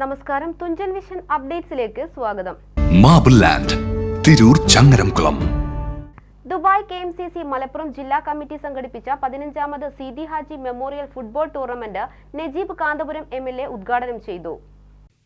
നമസ്കാരം. തുഞ്ചൻ വിഷൻ അപ്ഡേറ്റ്സിലേക്ക് സ്വാഗതം. Marble land Tirur Changaramkulam Dubai K M C C Malappuram ജില്ലാ കമ്മിറ്റി സംഘടിപ്പിച്ച പതിനഞ്ചാമത് Seethi Haji memorial football tournament Najeeb Kanthapuram M L A ഉദ്ഘാടനം ചെയ്തു.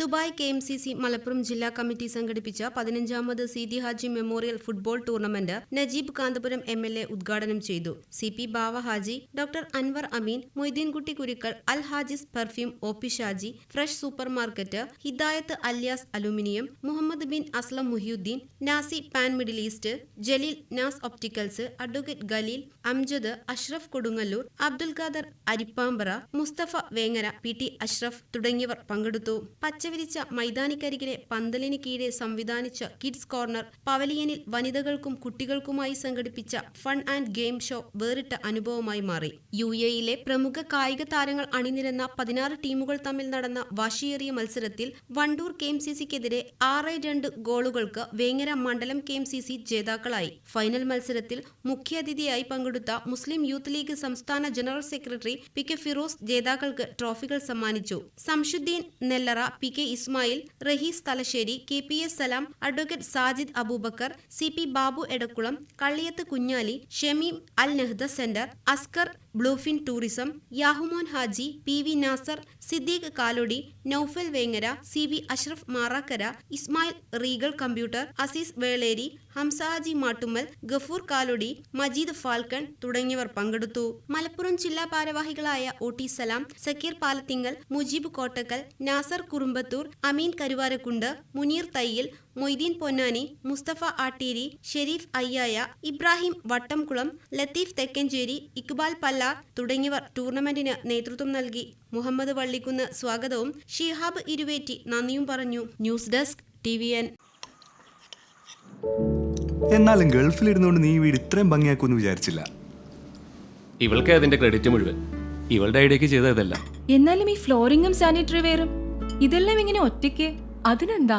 Dubai K M C C Malappuram ജില്ലാ committee സംഘടിപ്പിച്ച പതിനഞ്ചാമത് Seethi Haji memorial football tournament Najeeb Kanthapuram M L A ഉദ്ഘാടനം ചെയ്തു. C P Bava Haji doctor Anwar Ameen Moideenkutty Kurukkal Al Haji's perfume O P Shaji fresh super market Hidayath alias aluminium Muhammad Bin Aslam Muhiyuddin Nasi pan middle east Jaleel Nas opticals advocate Khaleel Amjad Ashraf Kodungallur Abdul Khader Arippambara Musthafa Vengara P T Ashraf തുടങ്ങിയവർ പങ്കെടുത്തു. പച്ചവിരിച്ച മൈതാനിക്കരികിലെ പന്തലിന് കീഴെ സംവിധാനിച്ച kids corner പവലിയനിൽ വനിതകൾക്കും കുട്ടികൾക്കുമായി സംഘടിപ്പിച്ച fun and game show വേറിട്ട അനുഭവമായി മാറി. U എയിലെ പ്രമുഖ കായിക താരങ്ങൾ അണിനിരന്ന പതിനാറ് ടീമുകൾ തമ്മിൽ നടന്ന വാശിയേറിയ മത്സരത്തിൽ വണ്ടൂർ കെ എം സി സിക്കെതിരെ ആറ് രണ്ട് ഗോളുകൾക്ക് വേങ്ങര മണ്ഡലം കെ എം സി സി ജേതാക്കളായി. ഫൈനൽ മത്സരത്തിൽ മുഖ്യാതിഥിയായി പങ്കെടുത്ത മുസ്ലിം യൂത്ത് ലീഗ് സംസ്ഥാന general secretary P K Firoz ജേതാക്കൾക്ക് ട്രോഫികൾ സമ്മാനിച്ചു. Samshuddeen Nellara P K Ismail Rahees Thalassery K P S Salam advocate Sajid Abubakker C P Babu Edakkulam Kalliyath Kunhali Shameem Al Nehda centre Askar Bluefin tourism Yahumon Haji P V Nasar Siddique Kalodi Noufal Vengara C V Ashraf Marakkara Ismail Regal computer Azeez Veleri Hamsaji Mattummal Gafoor Kalodi Majeed Falcon തുടങ്ങിയവർ പങ്കെടുത്തു. മലപ്പുറം ജില്ലാ ഭാരവാഹികളായ O T Salam Zakir Palathingal Mujeeb Kottakkal Nasar Kurumbathur Ameen Karuvarakundu Muneer Thayyil Moideen Ponnani Musthafa Atteeri Sharif അയ്യായ Ibrahim Vattamkulam Latheef Thekkancheri Iqbal Pallar തുടങ്ങിയവർ ടൂർണമെന്റിന് നേതൃത്വം നൽകി. മുഹമ്മദ് വള്ളിക്കുന്ന് സ്വാഗതവും ഷിഹാബ് ഇരുവേറ്റി നന്ദിയും പറഞ്ഞു. News desk T V N എന്നാലും ഗൾഫിലിരുന്നുകൊണ്ട് നീ വീട് ഇത്രയും ഭംഗിയാക്കുമെന്ന് വിചാരിച്ചില്ല. ഇവൾക്ക് അതിന്റെ ക്രെഡിറ്റ് മുഴുവൻ. ഇവളുടെ ഐഡിയക്ക് ചെയ്ത ഇതല്ല എന്നാലും ഈ ഫ്ലോറിംഗും സാനിറ്ററി വെയറും ഇതെല്ലാം ഇങ്ങനെ ഒറ്റയ്ക്ക്? അതിനെന്താ?